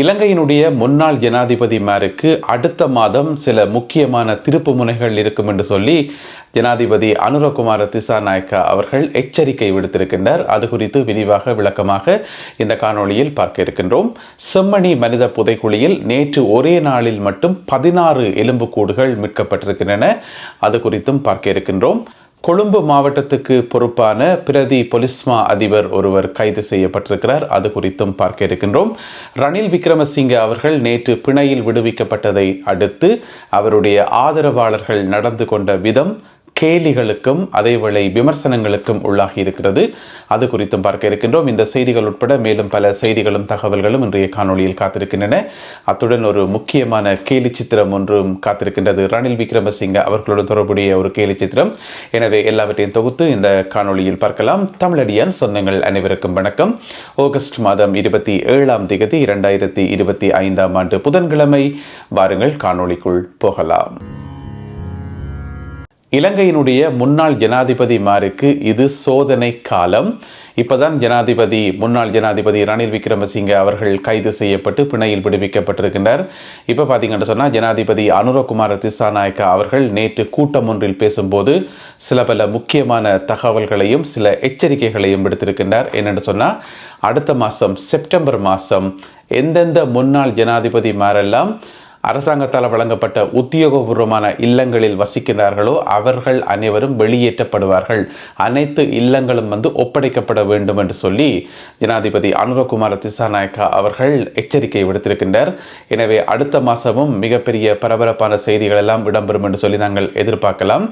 இலங்கையினுடைய முன்னாள் ஜனாதிபதிமாருக்கு அடுத்த மாதம் சில முக்கியமான திருப்பு முனைகள் இருக்கும் என்று சொல்லி ஜனாதிபதி அனுரகுமார திசாநாயக்கா அவர்கள் எச்சரிக்கை விடுத்திருக்கின்றார். அது குறித்து விரிவாக விளக்கமாக இந்த காணொளியில் பார்க்க இருக்கின்றோம். செம்மணி மனித புதைக்குழியில் நேற்று ஒரே நாளில் மட்டும் பதினாறு எலும்புக்கூடுகள் மீட்கப்பட்டிருக்கின்றன. அது குறித்தும் பார்க்க இருக்கின்றோம். கொழும்பு மாவட்டத்துக்கு பொறுப்பான பிரதி பொலிஸ்மா அதிபர் ஒருவர் கைது செய்யப்பட்டிருக்கிறார். அது குறித்தும் பார்க்க இருக்கின்றோம். ரணில் விக்ரமசிங்கே அவர்கள் நேற்று பிணையில் விடுவிக்கப்பட்டதை அடுத்து அவருடைய ஆதரவாளர்கள் நடந்து கொண்ட விதம் கேலிகளுக்கும் அதேவேளை விமர்சனங்களுக்கும் உள்ளாகி இருக்கிறது. அது குறித்தும் பார்க்க இருக்கின்றோம். இந்த செய்திகள் உட்பட மேலும் பல செய்திகளும் தகவல்களும் இன்றைய காணொளியில் காத்திருக்கின்றன. அத்துடன் ஒரு முக்கியமான கேலி சித்திரம் ஒன்றும் காத்திருக்கின்றது. ரணில் விக்ரமசிங்க அவர்களுடன் தொடர்புடைய ஒரு கேலி சித்திரம். எனவே எல்லாவற்றையும் தொகுத்து இந்த காணொலியில் பார்க்கலாம். தமிழடியான் சொந்தங்கள் அனைவருக்கும் வணக்கம். ஆகஸ்ட் மாதம் இருபத்தி ஏழாம் திகதி இரண்டாயிரத்தி இருபத்தி ஐந்தாம் ஆண்டு புதன்கிழமை. வாருங்கள் காணொளிக்குள் போகலாம். இலங்கையினுடைய முன்னாள் ஜனாதிபதிமாருக்கு இது சோதனை காலம். இப்போதான் ஜனாதிபதி முன்னாள் ஜனாதிபதி ரணில் விக்ரமசிங்க அவர்கள் கைது செய்யப்பட்டு பிணையில் விடுவிக்கப்பட்டிருக்கின்றார். இப்போ பார்த்தீங்கன்னு சொன்னால் ஜனாதிபதி அனுரகுமார திசாநாயக்கா அவர்கள் நேற்று கூட்டம் ஒன்றில் பேசும்போது சில பல முக்கியமான தகவல்களையும் சில எச்சரிக்கைகளையும் விடுத்திருக்கின்றார். என்னென்னு சொன்னால் அடுத்த மாதம் செப்டம்பர் மாதம் எந்தெந்த முன்னாள் ஜனாதிபதி மாரெல்லாம் அரசாங்கத்தால் வழங்கப்பட்ட உத்தியோகபூர்வமான இல்லங்களில் வசிக்கிறார்களோ அவர்கள் அனைவரும் வெளியேற்றப்படுவார்கள். அனைத்து இல்லங்களும் வந்து ஒப்படைக்கப்பட வேண்டும் என்று சொல்லி ஜனாதிபதி அனுரகுமார திசாநாயக்கா அவர்கள் எச்சரிக்கை விடுத்திருக்கின்றார். எனவே அடுத்த மாதமும் மிகப்பெரிய பரபரப்பான செய்திகள் எல்லாம் இடம்பெறும் என்று சொல்லி நாங்கள் எதிர்பார்க்கலாம்.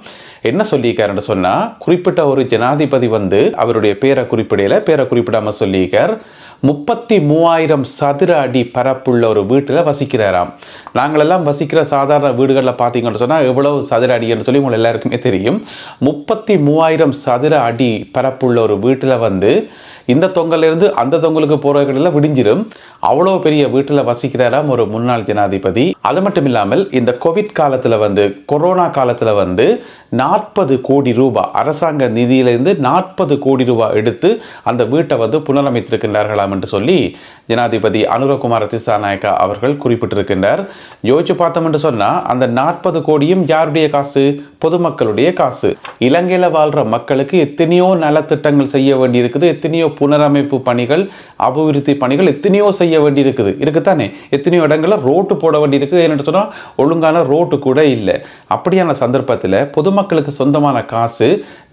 என்ன சொல்லியிருக்காருன்னு சொன்னால் குறிப்பிட்ட ஒரு ஜனாதிபதி வந்து அவருடைய பேரை குறிப்பிடையில பேரை குறிப்பிடாமல் சொல்லியிருக்கார். முப்பத்தி மூவாயிரம் சதுர அடி பரப்புள்ள ஒரு வீட்டில் வசிக்கிறாராம். நாங்களெல்லாம் வசிக்கிற சாதாரண வீடுகளில் பார்த்தீங்கன்னு சொன்னால் எவ்வளவு சதுர அடின்னு சொல்லி உங்களுக்கு எல்லாருக்குமே தெரியும். முப்பத்தி மூவாயிரம் சதுர அடி பரப்புள்ள ஒரு வீட்டில் வந்து இந்த தொங்கலிருந்து அந்த தொங்கலுக்கு போகிறவர்களில் விடிஞ்சிடும் அவ்வளோ பெரிய வீட்டில் வசிக்கிறாராம் ஒரு முன்னாள் ஜனாதிபதி. அது மட்டும் இல்லாமல் இந்த கோவிட் காலத்தில் வந்து கொரோனா காலத்தில் வந்து நாற்பது கோடி ரூபாய் அரசாங்க நிதியிலிருந்து நாற்பது கோடி ரூபாய் எடுத்து அந்த வீட்டை வந்து புனரமைத்திருக்கின்றார்களாம். என்று சொல்லி ஜனாதிபதி அனுரகுமார திசாநாயக்கா அவர்கள் குறிப்பிட்டிருக்கின்றார். யோசிச்சு பார்த்தோம் என்று சொன்னால் அந்த நாற்பது கோடியும் யாருடைய காசு? பொதுமக்களுடைய காசு. இலங்கையில் வாழ்கிற மக்களுக்கு எத்தனையோ நலத்திட்டங்கள் செய்ய வேண்டியிருக்குது. எத்தனையோ புனரமைப்பு பணிகள் அபிவிருத்தி பணிகள் எத்தனையோ செய்ய வேண்டியிருக்குது. இருக்குத்தானே எத்தனையோ இடங்களில் ரோட்டு போட வேண்டியிருக்குது. ஏன்னு சொன்னால் ஒழுங்கான ரோட்டு கூட இல்லை. அப்படியான சந்தர்ப்பத்தில் பொதுமக்களுக்கு சொந்தமான காசு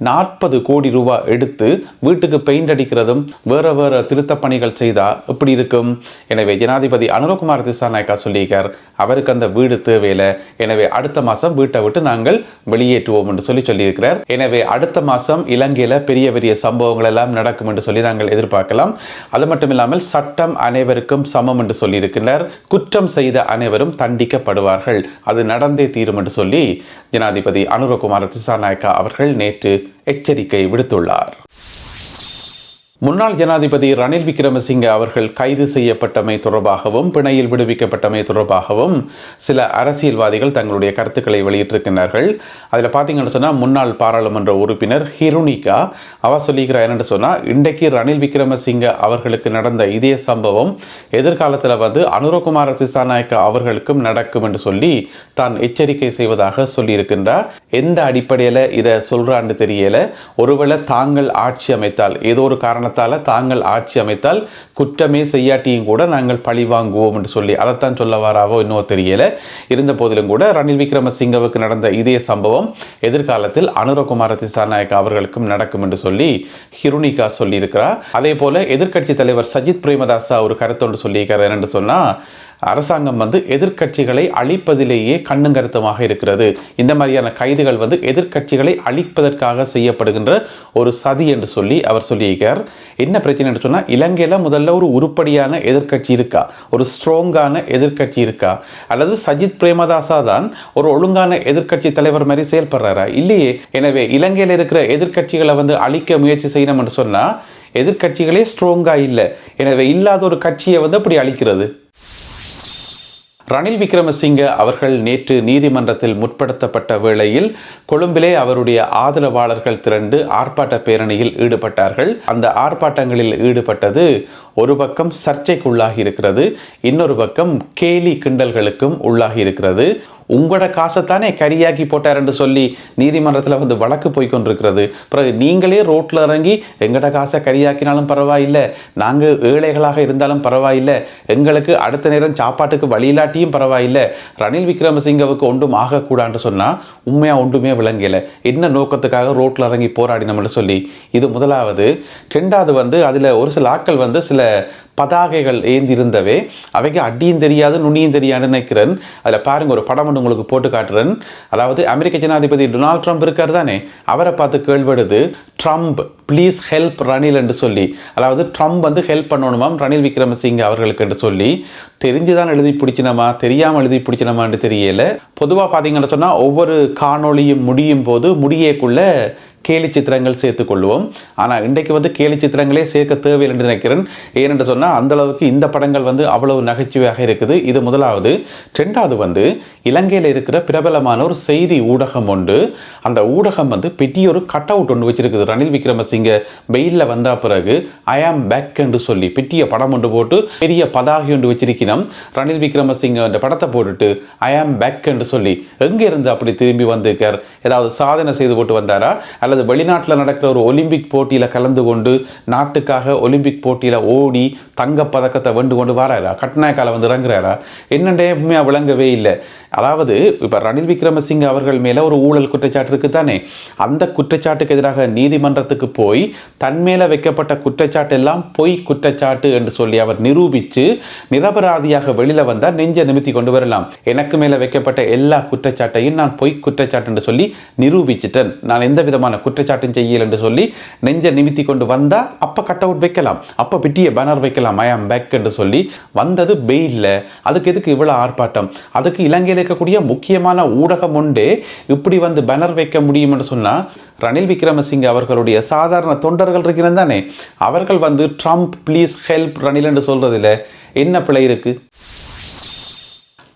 நாற்பது கோடி ரூபாய் எடுத்து வீட்டுக்கு பெயிண்ட் அடிக்கிறதும் வேறு வேறு திருத்த பணிகள் செய்தால் எப்படி இருக்கும்? எனவே ஜனாதிபதி அனுரகுமார் திசாநாயக்கா சொல்லியிருக்கார் அவருக்கு அந்த வீடு தேவையில்லை. எனவே அடுத்த மாதம் வீட்டை விட்டு நாங்கள் வெளியேற்றுவோம் என்று சொல்லி சொல்லியிருக்கிறார். எனவே அடுத்த மாதம் இலங்கையில் பெரிய பெரிய சம்பவங்கள் எல்லாம் நடக்கும் என்று சொல்லி நாங்கள் எதிர்பார்க்கலாம். அது மட்டும் இல்லாமல் சட்டம் அனைவருக்கும் சமம் என்று சொல்லியிருக்கிறார். குற்றம் செய்த அனைவரும் தண்டிக்கப்படுவார்கள். அது நடந்தே தீரும் என்று சொல்லி ஜனாதிபதி அனுரகுமார் திசாநாயக்கா அவர்கள் நேற்று எச்சரிக்கை விடுத்துள்ளார். முன்னாள் ஜனாதிபதி ரணில் விக்ரமசிங்க அவர்கள் கைது செய்யப்பட்டமை தொடர்பாகவும் பிணையில் விடுவிக்கப்பட்டமை தொடர்பாகவும் சில அரசியல்வாதிகள் தங்களுடைய கருத்துக்களை வெளியிட்டிருக்கிறார்கள் அதில் பார்த்தீங்கன்னு சொன்னால் முன்னாள் பாராளுமன்ற உறுப்பினர் ஹிருனிகா. அவ சொல்லிக்கிறார் என்னென்னு சொன்னால் இன்றைக்கு ரணில் விக்ரமசிங்க அவர்களுக்கு நடந்த இதே சம்பவம் எதிர்காலத்தில் வந்து அனுரகுமார திசாநாயக்க அவர்களுக்கும் நடக்கும் என்று சொல்லி தான் எச்சரிக்கை செய்வதாக சொல்லியிருக்கின்றார். எந்த அடிப்படையில் இதை சொல்கிறான்னு தெரியல. ஒருவேளை தாங்கள் ஆட்சி அமைத்தால் ஏதோ ஒரு காரணம் காரணத்தால் தாங்கள் ஆட்சி அமைத்தால் குற்றமே செய்யாட்டியும் கூட நாங்கள் பழி வாங்குவோம் என்று சொல்லி அதைத்தான் சொல்ல வாராவோ இன்னும் தெரியல. இருந்த போதிலும் கூட ரணில் விக்ரமசிங்கவுக்கு நடந்த இதே சம்பவம் எதிர்காலத்தில் அனுரகுமார திசாநாயக் அவர்களுக்கும் நடக்கும் என்று சொல்லி ஹிருணிகா சொல்லியிருக்கிறார் அதே போல எதிர்க்கட்சி தலைவர் சஜித் பிரேமதாசா ஒரு கருத்தொன்று சொல்லியிருக்கிறார். என்று சொன்னால் அரசாங்கம் வந்து எதிர்க்கட்சிகளை அழிப்பதிலேயே கண்ணுங்கருத்தமாக இருக்கிறது. இந்த மாதிரியான கைதுகள் வந்து எதிர்க்கட்சிகளை அழிப்பதற்காக செய்யப்படுகின்ற ஒரு சதி என்று சொல்லி அவர் சொல்லியிருக்கார் என்ன பிரச்சனை என்று சொன்னால் இலங்கையில் முதல்ல ஒரு உருப்படியான எதிர்க்கட்சி இருக்கா? ஒரு ஸ்ட்ராங்கான எதிர்க்கட்சி இருக்கா? அல்லது சஜித் பிரேமதாசா தான் ஒரு ஒழுங்கான எதிர்க்கட்சி தலைவர் மாதிரி செயல்படுறாரா? இல்லையே. எனவே இலங்கையில் இருக்கிற எதிர்க்கட்சிகளை வந்து அழிக்க முயற்சி செய்யணும் என்று சொன்னால் எதிர்க்கட்சிகளே ஸ்ட்ராங்காக இல்லை. எனவே இல்லாத ஒரு கட்சியை வந்து அப்படி அழிக்கிறது. ரணில் விக்ரமசிங்க அவர்கள் நேற்று நீதிமன்றத்தில் முற்படுத்தப்பட்ட வேளையில் கொழும்பிலே அவருடைய ஆதரவாளர்கள் திரண்டு ஆர்ப்பாட்ட பேரணியில் ஈடுபட்டார்கள். அந்த ஆர்ப்பாட்டங்களில் ஈடுபட்டது ஒரு பக்கம் சர்ச்சைக்குள்ளாகி இருக்கிறது இன்னொரு பக்கம் கேலி கிண்டல்களுக்கும் உள்ளாகி இருக்கிறது. உங்களோட காசைத்தானே கரியாக்கி போட்டார் என்று சொல்லி நீதிமன்றத்தில் வந்து வழக்கு போய்கொண்டிருக்கிறது பிறகு நீங்களே ரோட்டில் இறங்கி எங்களோட காசை கரியாக்கினாலும் பரவாயில்லை நாங்கள் ஏழைகளாக இருந்தாலும் பரவாயில்லை எங்களுக்கு அடுத்த நேரம் சாப்பாட்டுக்கு வழியிலாட்டியும் பரவாயில்லை. ரணில் விக்ரமசிங்கவுக்கு ஒன்றும் ஆகக்கூடாதுன்னு சொன்னால் உண்மையாக ஒன்றுமே விளங்கலை. என்ன நோக்கத்துக்காக ரோட்டில் இறங்கி போராடினோம்னு சொல்லி. இது முதலாவது. ரெண்டாவது வந்து அதில் ஒரு சில ஆட்கள் வந்து சில பதாகைகள் ஏந்திருந்தவே அவைக்கு அடியும் தெரியாது நுனியும் தெரியாது நினைக்கிறேன். அதில் பாருங்கள் ஒரு படம் ஒன்று உங்களுக்கு போட்டு காட்டுறேன். அதாவது அமெரிக்க ஜனாதிபதி டொனால்ட் ட்ரம்ப் இருக்கார் தானே? அவரை பார்த்து கேள்விடுது ட்ரம்ப் ப்ளீஸ் ஹெல்ப் ரணில் என்று சொல்லி. அதாவது ட்ரம்ப் வந்து ஹெல்ப் பண்ணணுமாம் ரணில் விக்ரமசிங்க அவர்களுக்கு என்று சொல்லி. தெரிஞ்சுதான் எழுதி பிடிச்சினமா? தெரியாமல் எழுதி பிடிச்சினமான்னு தெரியல. பொதுவாக பார்த்தீங்கன்னு சொன்னால் ஒவ்வொரு காணொளியும் முடியும் போது முடியக்குள்ளே கேலி சித்திரங்கள் சேர்த்துக்கொள்வோம். ஆனால் இன்றைக்கு வந்து கேலி சித்திரங்களே சேர்க்க தேவையில்லை என்று நினைக்கிறேன். ஏனென்று சொன்னால் அந்தளவுக்கு இந்த படங்கள் வந்து அவ்வளவு நகைச்சுவையாக இருக்குது. இது முதலாவது. ரெண்டாவது வந்து இலங்கையில் இருக்கிற பிரபலமான ஒரு செய்தி ஊடகம் உண்டு அந்த ஊடகம் வந்து பெரிய ஒரு கட் அவுட் ஒன்று வச்சிருக்குது. ரணில் விக்ரமசிங்க வெயிலில் வந்த பிறகு ஐ ஆம் பேக் என்று சொல்லி பெட்டிய படம் ஒன்று போட்டு பெரிய பதாகி ஒன்று வச்சிருக்கணும் ரணில் விக்ரமசிங்க அந்த படத்தை போட்டுட்டு ஐ ஆம் பேக் என்று சொல்லி எங்கே இருந்து அப்படி திரும்பி வந்திருக்கார்? ஏதாவது சாதனை செய்து போட்டு வந்தாரா? அல்லது வெளிநாட்டில் நடக்கிற ஒரு ஒலிம்பிக் போட்டியில் கலந்து கொண்டு நாட்டுக்காக ஒலிம்பிக் போட்டியில் ஓடி தங்கப் பதக்கத்தை வெண்டு கொண்டு வராரா? கட்நாயக்கால வந்து இறங்குறாரா? என்னண்டே உண்மையாக விளங்கவே இல்லை. அதாவது இப்போ ரணில் விக்ரமசிங்க அவர்கள் மேலே ஒரு ஊழல் குற்றச்சாட்டு இருக்குது தானே அந்த குற்றச்சாட்டுக்கு எதிராக நீதிமன்றத்துக்கு போய் தன் மேலே வைக்கப்பட்ட குற்றச்சாட்டு எல்லாம் பொய் குற்றச்சாட்டு என்று சொல்லி அவர் நிரூபித்து நிரபராதியாக வெளியில் வந்தால் நெஞ்ச நிமித்தி கொண்டு வரலாம். எனக்கு மேலே வைக்கப்பட்ட எல்லா குற்றச்சாட்டையும் நான் பொய் குற்றச்சாட்டு என்று சொல்லி நிரூபிச்சிட்டேன். நான் எந்த விதமான குற்றச்சாட்டும் செய்யல என்று சொல்லி நெஞ்ச நிமித்தி கொண்டு வந்தால் அப்போ கட் அவுட் வைக்கலாம். அப்போ பிட்டிய பேனர் வைக்கலாம். ஐ ஆம் பேக் என்று சொல்லி வந்தது பெயில்ல அதுக்கு எதுக்கு இவ்வளோ ஆர்ப்பாட்டம்? அதுக்கு இலங்கையில் இருக்கக்கூடிய முக்கியமான ஊடகம் ஒன்றே இப்படி வந்து பேனர் வைக்க முடியும் என்று சொன்னா ரணில் விக்ரமசிங்க அவர்களுடைய சாதாரண தொண்டர்கள் இருக்கிறது தானே? அவர்கள் வந்து ட்ரம்ப் ப்ளீஸ் ஹெல்ப் ரணில் என்று சொல்றதுல என்ன பிழை இருக்கு?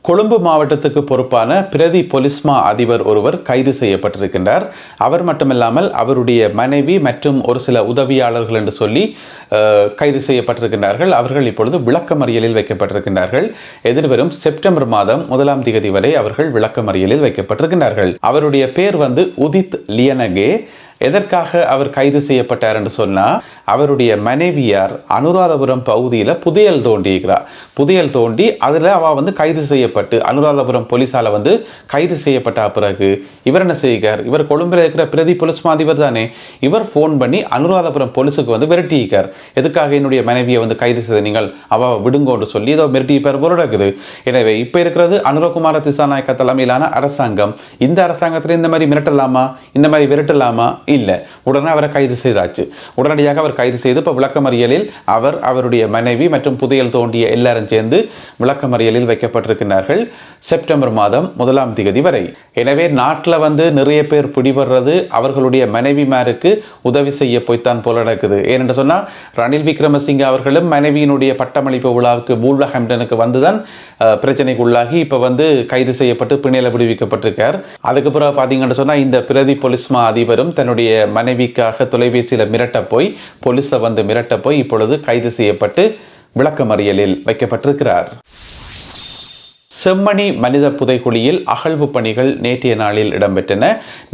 கொழும்பு மாவட்டத்துக்கு பொறுப்பான பிரதி பொலிஸ்மா அதிபர் ஒருவர் கைது செய்யப்பட்டிருக்கின்றார். அவர் மட்டுமில்லாமல் அவருடைய மனைவி மற்றும் ஒரு சில உதவியாளர்கள் என்று சொல்லி கைது செய்யப்பட்டிருக்கின்றார்கள். அவர்கள் இப்பொழுது விளக்கமறியலில் வைக்கப்பட்டிருக்கின்றார்கள். எதிர்வரும் செப்டம்பர் மாதம் முதலாம் திகதி வரை அவர்கள் விளக்கமறியலில் வைக்கப்பட்டிருக்கின்றார்கள். அவருடைய பேர் வந்து உதித் லியனகே. எதற்காக அவர் கைது செய்யப்பட்டார் என்று சொன்னால் அவருடைய மனைவியார் அனுராதபுரம் பகுதியில் புதையல் தோண்டியிருக்கிறார் புதையல் தோண்டி அதில் அவள் வந்து கைது செய்யப்பட்டு அனுராதபுரம் போலீஸால் வந்து கைது செய்யப்பட்ட பிறகு இவர் என்ன செய்கிறார்? இவர் கொழும்பில் இருக்கிற பிரதி போலீஸ் மாதிபர் தானே. இவர் ஃபோன் பண்ணி அனுராதபுரம் போலீஸுக்கு வந்து விரட்டியிருக்கார் எதுக்காக என்னுடைய மனைவியை வந்து கைது செய்த நீங்கள்? அவ விடுங்கோன்னு சொல்லி ஏதோ மிரட்டி பேர் போல இருக்குது எனவே இப்போ இருக்கிறது அனுரகுமார திசாநாயக்க தலைமையிலான அரசாங்கம். இந்த அரசாங்கத்தில் இந்த மாதிரி மிரட்டலாமா? இந்த மாதிரி விரட்டலாமா? இல்லை. உடனே அவரை கைது செய்தாச்சு. உடனடியாக அவர் கைது செய்து இப்போ விளக்கமறியலில் அவர் அவருடைய மனைவி மற்றும் புதையல் தோண்டிய எல்லாரும் சேர்ந்து விளக்கமறியலில் வைக்கப்பட்டிருக்கிறார்கள். செப்டம்பர் மாதம் முதலாம் திகதி வரை. எனவே நாட்டில் வந்து நிறைய பேர் பிடிபடுறது அவர்களுடைய மனைவிமாருக்கு உதவி செய்ய போய்த்தான் போல நடக்குது. ஏனென்று சொன்னால் ரணில் விக்ரமசிங்க அவர்களும் மனைவியினுடைய பட்டமளிப்பு விழாவுக்கு பூல்வஹாம்டனுக்கு வந்துதான் பிரச்சனைக்கு உள்ளாகி இப்போ வந்து கைது செய்யப்பட்டு பிணையில விடுவிக்கப்பட்டிருக்கார். அதுக்கு பிறகு பார்த்தீங்கன்னு சொன்னால் இந்த பிரதி பொலிஸ்மா அதிபரும் தன்னுடைய மனைவிக்காக தொலைபேசியில் மிரட்ட போய் போலீஸை வந்து மிரட்ட போய் இப்பொழுது கைது செய்யப்பட்டு விளக்கமறியலில் வைக்கப்பட்டிருக்கிறார். செம்மணி மனித புதைக்குழியில் அகழ்வு பணிகள் நேற்றைய நாளில் இடம்பெற்றன.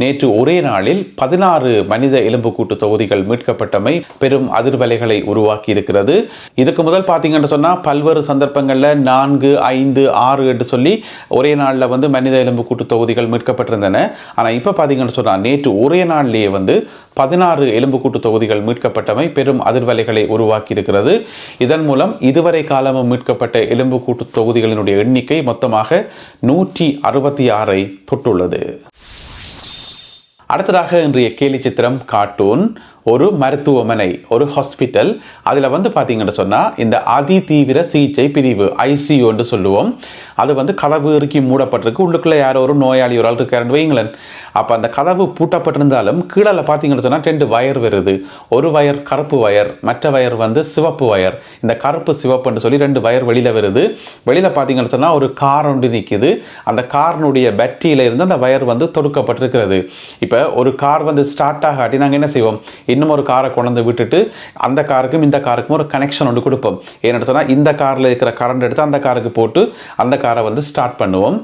நேற்று ஒரே நாளில் பதினாறு மனித எலும்புக்கூட்டு தொகுதிகள் மீட்கப்பட்டமை பெரும் அதிர்வலைகளை உருவாக்கி இருக்கிறது இதுக்கு முதல் பார்த்தீங்கன்னு சொன்னால் பல்வேறு சந்தர்ப்பங்களில் நான்கு ஐந்து ஆறு என்று சொல்லி ஒரே நாளில் வந்து மனித எலும்புக்கூட்டு தொகுதிகள் மீட்கப்பட்டிருந்தன. ஆனால் இப்போ பார்த்தீங்கன்னு சொன்னால் நேற்று ஒரே நாளிலேயே வந்து பதினாறு எலும்புக்கூட்டு தொகுதிகள் மீட்கப்பட்டமை பெரும் அதிர்வலைகளை உருவாக்கி இருக்கிறது இதன் மூலம் இதுவரை காலமும் மீட்கப்பட்ட எலும்புக்கூட்டு தொகுதிகளினுடைய எண்ணிக்கை மொத்தமாக நூற்றி அறுபத்தி ஆறை தொட்டுள்ளது. அடுத்ததாக இன்றைய கேலி சித்திரம் கார்ட்டூன். ஒரு மருத்துவமனை ஒரு ஹாஸ்பிட்டல் அதில் வந்து பார்த்தீங்கன்னு சொன்னால் இந்த அதி தீவிர சிகிச்சை பிரிவு ஐசியூன்னு சொல்லுவோம். அது வந்து கதவு இறுக்கி மூடப்பட்டிருக்கு. உள்ளுக்குள்ளே யாரோ ஒரு நோயாளி ஒரு ஆள் இருக்காருன்னு வைங்களேன் அப்போ அந்த கதவு பூட்டப்பட்டிருந்தாலும் கீழே பார்த்தீங்கன்னு சொன்னால் ரெண்டு வயர் வருது. ஒரு வயர் கருப்பு வயர் மற்ற வயர் வந்து சிவப்பு வயர் இந்த கருப்பு சிவப்புன்னு சொல்லி ரெண்டு வயர் வெளியில் வருது. வெளியில் பார்த்தீங்கன்னு சொன்னால் ஒரு கார் ஒன்று நிற்கிது அந்த காரினுடைய பேட்டரியில் இருந்து அந்த வயர் வந்து தொடுக்கப்பட்டிருக்கிறது. இப்போ ஒரு கார் வந்து ஸ்டார்ட் ஆகாட்டி நாங்கள் என்ன செய்வோம்? இன்னும் ஒரு காரை கொண்டு விட்டுட்டு அந்த காருக்கும் இந்த காருக்கும் ஒரு கனெக்ஷன் ஒன்று கொடுப்போம். ஏன்னு சொன்னால் இந்த காரில் இருக்கிற கரண்ட் எடுத்து அந்த காருக்கு போட்டு அந்த காரை வந்து ஸ்டார்ட் பண்ணுவோம்.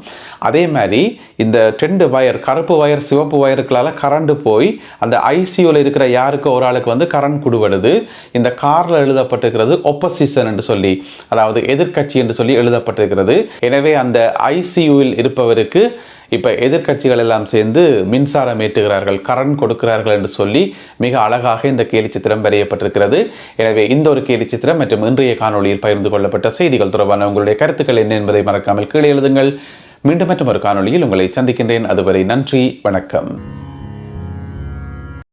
அதே மாதிரி இந்த ரெண்டு வயர் கருப்பு வயர் சிவப்பு வயருக்களால் கரண்ட் போய் அந்த ஐசியூவில் இருக்கிற யாருக்கு ஒரு ஆளுக்கு வந்து கரண்ட் கொடுவடுது இந்த காரில் எழுதப்பட்டிருக்கிறது ஒப்போசிஷன் என்று சொல்லி அதாவது எதிர்க்கட்சி என்று சொல்லி எழுதப்பட்டிருக்கிறது. எனவே அந்த ஐசியூவில் இருப்பவருக்கு இப்போ எதிர்க்கட்சிகள் எல்லாம் சேர்ந்து மின்சாரம் ஏற்றுகிறார்கள் கரண் கொடுக்கிறார்கள் என்று சொல்லி மிக அழகாக இந்த கேலி சித்திரம் வரையப்பட்டிருக்கிறது. எனவே இந்த ஒரு கேலி சித்திரம் மற்றும் இன்றைய காணொளியில் பகிர்ந்து கொள்ளப்பட்ட செய்திகள் தொடர்பான உங்களுடைய கருத்துக்கள் என்ன என்பதை மறக்காமல் கீழே எழுதுங்கள். மீண்டும் மற்றும் ஒரு காணொளியில் உங்களை சந்திக்கின்றேன். அதுவரை நன்றி வணக்கம்.